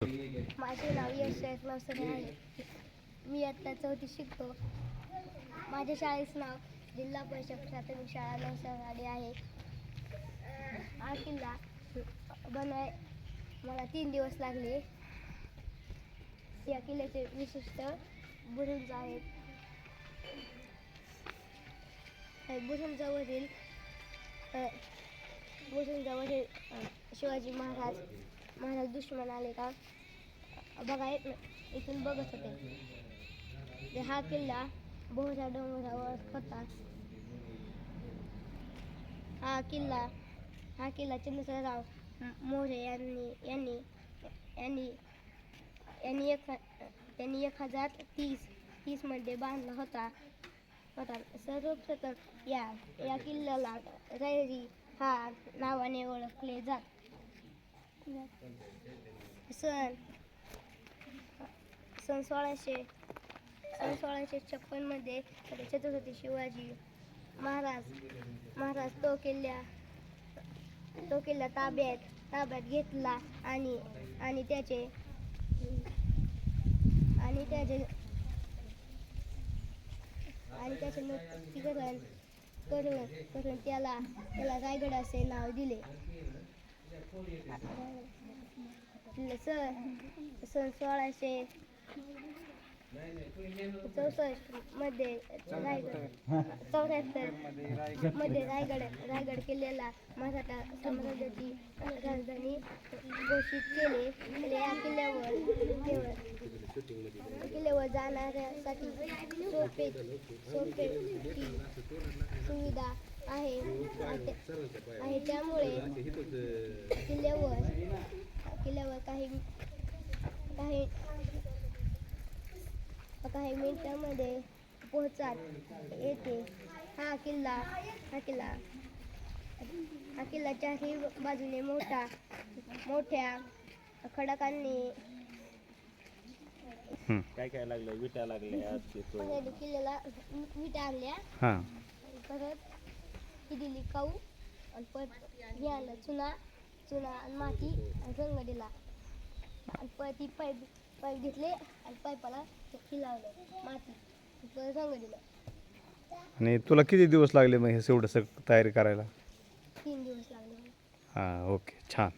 माझे नाव यश नवसरे आहे. मी आत्ता चौथी शिकतो. माझ्या शाळेचं नाव जिल्हा परिषद प्राथमिक शाळा नवसरवाडी आहे. हा किल्ला बनवाय मला तीन दिवस लागले. या किल्ल्याचे विशिष्ट बुरुंज आहेत. बुरुंजावरील बुरुंजावरील शिवाजी महाराज महाराज दुश्मन आले का? बघा इथून- इथून बघत होते. हा किल्ला बोहरा डोंगरावर होता. हा किल्ला हा किल्ला चंद्रशेखरराव मोरे यांनी यांनी यांनी यांनी एक त्यांनी एक हजार तीस तीसमध्ये बांधला होता. होता. सर्वप्रथम या या किल्ल्याला रैरी हा नावाने ओळखले जात. सन सन सोळाशे सन सोळाशे छप्पनमध्ये छत्रपती शिवाजी महाराज महाराज तो किल्ल्या तो किल्ला ताब्यात ताब्यात घेतला आणि आणि त्याचे आणि त्याचे आणि त्याचे नुकतीकरण करून करून त्याला त्याला रायगड असे नाव दिले. सन सन सोळाशे चौसष्टमध्ये रायगड चौऱ्याहत्तरमध्ये रायगड रायगड किल्ल्याला मराठा साम्राज्याची राजधानी घोषित केले या किल्ल्यावर किल्ल्यावर किल्ल्यावर जाणाऱ्यासाठी सोपे सोपे आहे. आहे. त्यामुळे किल्ल्यावर किल्ल्यावर काही काही काही मिनिटांमध्ये पोहोचत. येते. हा किल्ला हा किल्ला. हा किल्ला चारही बाजूने मोठा मोठ्या खडकांनी काय काय लागलं विटा लागल्या किल्ल्याला विटा आणल्या. हां. परत ही दिली काऊ आणि परत हे आणलं चुना चुना आणि माती आणि रंग दिला आणि परत ती पाईप पाईप घेतले आणि पाईपाला हे लावलं माती परत रंग दिलं आणि तुला किती दिवस लागले मग हे एवढं सगळं तयारी करायला? तीन दिवस लागले. हां ओके छान.